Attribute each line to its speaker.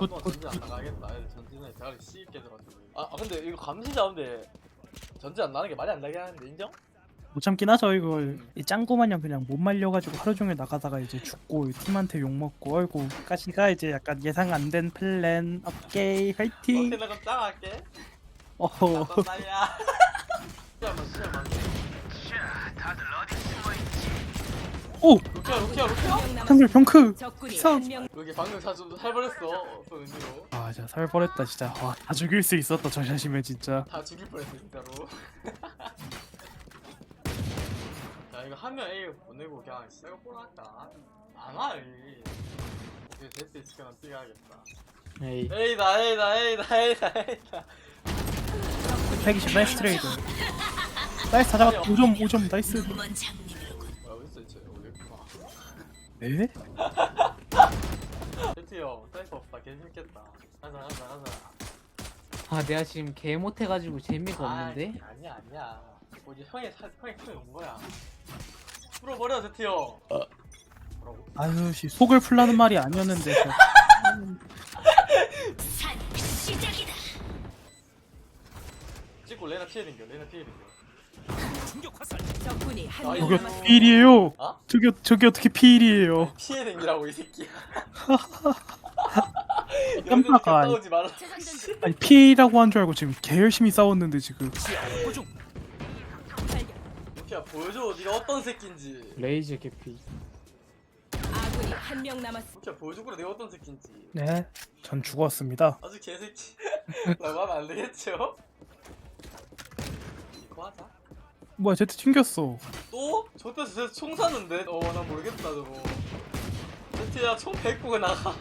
Speaker 1: 한번 전진 안 나가겠다. 전진에 대가리 씹게 들어가지고. 아, 아, 근데 이거 감시자인데 전진 안 나는 게 말이 안 나게 하는데 인정?
Speaker 2: 못 참긴 하죠 이거 이 짱구 마냥 그냥 못 말려가지고 하루 종일 나가다가 이제 죽고 팀한테 욕 먹고 아이고 까시가 이제 약간 예상 안 된 플랜 오케이 화이팅
Speaker 1: 나 짱할게.
Speaker 2: 어허
Speaker 1: 나 싸야. 시야만 시야만.
Speaker 2: 오
Speaker 1: 루키야 루키야 루키야.
Speaker 2: 한글 병크
Speaker 3: 적군이
Speaker 2: 성.
Speaker 3: 한명
Speaker 1: 여기 방금 사좀 살벌했어. 또 은지로.
Speaker 2: 아 진짜 살벌했다 진짜 와다 죽일 수 있었다 저 샷이면 진짜
Speaker 1: 다 죽일 뻔했어 진짜로. 야 이거 한명 A 보내고 그냥 시가 보러 할까? 안 와. 이. 오케이 제트 시켜만 뛰어야겠다.
Speaker 2: 에이
Speaker 1: A다 A다 A다 A다 A다.
Speaker 2: 120 나이스 트레이드 나이스 다 잡았다 5점 5점 나이스 네?
Speaker 1: 제트 형 사이퍼 없다 개재밌겠다. 가자 가자 가자.
Speaker 4: 아 내가 지금 개 못해가지고 재미가 없는데
Speaker 1: 아이, 아니야 아니야. 뭐 이제 형이 사, 형이 형이 온 거야. 풀어버려 제트 형. 뭐라고?
Speaker 2: 아유 씨 속을 풀라는 말이 아니었는데 저-
Speaker 1: 찍고 레나 피해 댕겨 레나 피해 댕겨.
Speaker 3: 적군이
Speaker 1: 아,
Speaker 3: 한명
Speaker 2: 저게
Speaker 3: 남았습니다.
Speaker 2: 필이에요
Speaker 1: 어?
Speaker 2: 저게 저게 어떻게 필이에요
Speaker 1: 피해 댕기라고 이 새끼야.
Speaker 2: 깜빡아.
Speaker 1: 말라.
Speaker 2: 아니 필이라고 한 줄 알고 지금 개 열심히 싸웠는데 지금
Speaker 1: 루키야 보여줘 네가 어떤 새끼인지.
Speaker 4: 레이즈 개피
Speaker 3: 아군이 한 명 남았습니다.
Speaker 1: 루키야 보여줘 그래 내가 어떤 새끼인지.
Speaker 2: 네 전 죽었습니다
Speaker 1: 아주 개새끼. 라고 하면 안 되겠죠? 이거 하자.
Speaker 2: 뭐야 제트 튕겼어
Speaker 1: 또? 저때서 쟤총 샀는데? 어, 난 모르겠다, 저거. 제트야, 총 100구가 나가.